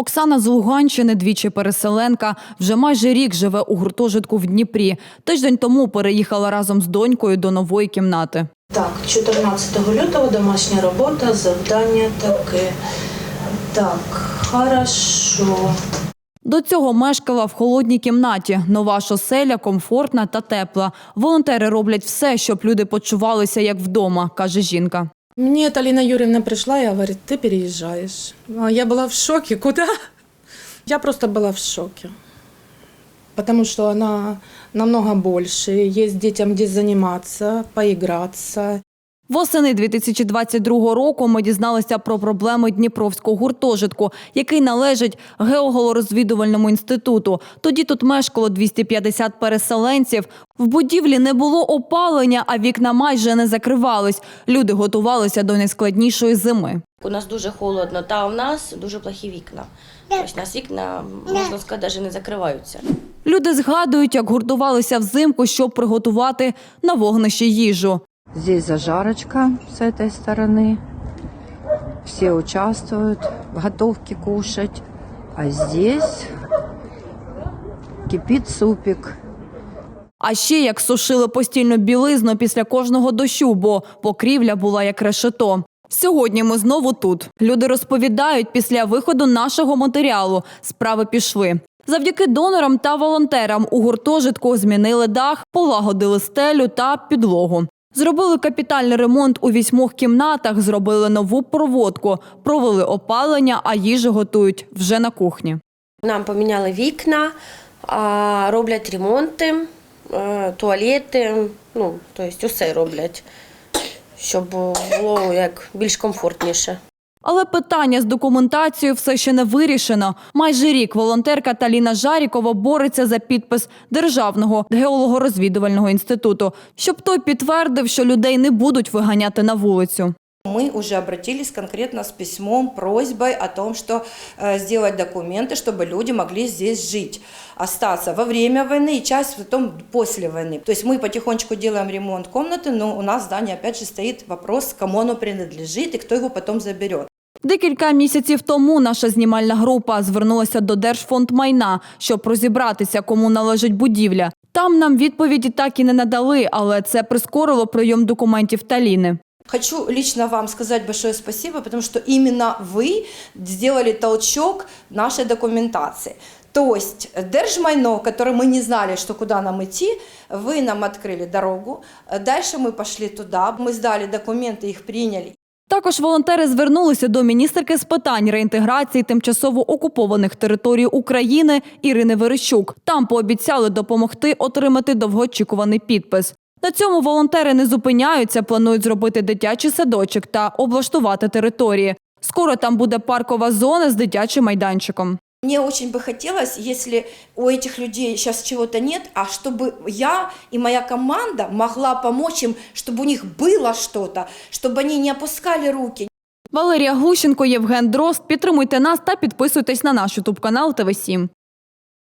Оксана з Луганщини, двічі переселенка, вже майже рік живе у гуртожитку в Дніпрі. Тиждень тому переїхала разом з донькою до нової кімнати. Так, 14 лютого домашня робота, завдання таке. Так, хорошо. До цього мешкала в холодній кімнаті. Нова ж оселя комфортна та тепла. Волонтери роблять все, щоб люди почувалися як вдома, каже жінка. Мне это Алина Юрьевна пришла и говорит, ты переезжаешь. А Я была в шоке. Куда? Я просто была в шоке. Потому что она намного больше. Есть детям где заниматься, поиграться. Восени 2022 року ми дізналися про проблеми Дніпровського гуртожитку, який належить геоголорозвідувальному інституту. Тоді тут мешкало 250 переселенців. В будівлі не було опалення, а вікна майже не закривались. Люди готувалися до найскладнішої зими. У нас дуже холодно, та у нас дуже плохі вікна. Тобто у нас вікна, можна сказати, навіть не закриваються. Люди згадують, як гуртувалися взимку, щоб приготувати на вогнищі їжу. Здесь зажарочка с этой стороны. Все участвуют в готовке кушать. А здесь кипит супик. А ще як сушили постільну білизну після кожного дощу, бо покрівля була як решето. Сьогодні ми знову тут. Люди розповідають, після виходу нашого матеріалу справи пішли. Завдяки донорам та волонтерам у гуртожитку змінили дах, полагодили стелю та підлогу. Зробили капітальний ремонт у вісьмох кімнатах, зробили нову проводку, провели опалення, а їжу готують вже на кухні. Нам поміняли вікна, роблять ремонти, е, туалети, ну, тобто усе роблять, щоб було як більш комфортніше. Але питання з документацією все ще не вирішено. Майже рік волонтерка Таліна Жарікова бореться за підпис Державного геолого-розвідувального інституту, щоб той підтвердив, що людей не будуть виганяти на вулицю. Мы уже обратились конкретно с письмом, просьбой о том, что э, сделать документы, чтобы люди могли здесь жить, остаться во время войны и часть потом после войны. То есть мы потихонечку делаем ремонт комнаты, но у нас в здании опять же стоит вопрос, кому оно принадлежит и кто его потом заберет. Декілька місяців тому наша знімальна група звернулася до Держфондмайна, щоб розібратися, кому належить будівля. Там нам відповіді так і не надали, але це прискорило прийом документів Таліни. Хочу лично вам сказать большое спасибо, потому что именно вы сделали толчок нашей документации. То есть Держмайно, которое мы не знали, что куда нам идти, вы нам открыли дорогу. Дальше мы пошли туда, мы сдали документы, их приняли. Також волонтери звернулися до міністерки з питань реінтеграції тимчасово окупованих територій України Ірини Верещук. Там пообіцяли допомогти отримати довгоочікуваний підпис. На цьому волонтери не зупиняються, планують зробити дитячий садочок та облаштувати території. Скоро там буде паркова зона з дитячим майданчиком. Мне очень бы хотелось, если у этих людей сейчас чего-то нет, а чтобы я и моя команда могла помочь им, чтобы у них было что-то, чтобы они не опускали руки, Валерія Глущенко, Євген Дрозд. Підтримуйте нас та підписуйтесь на наш ютуб канал ТВ 7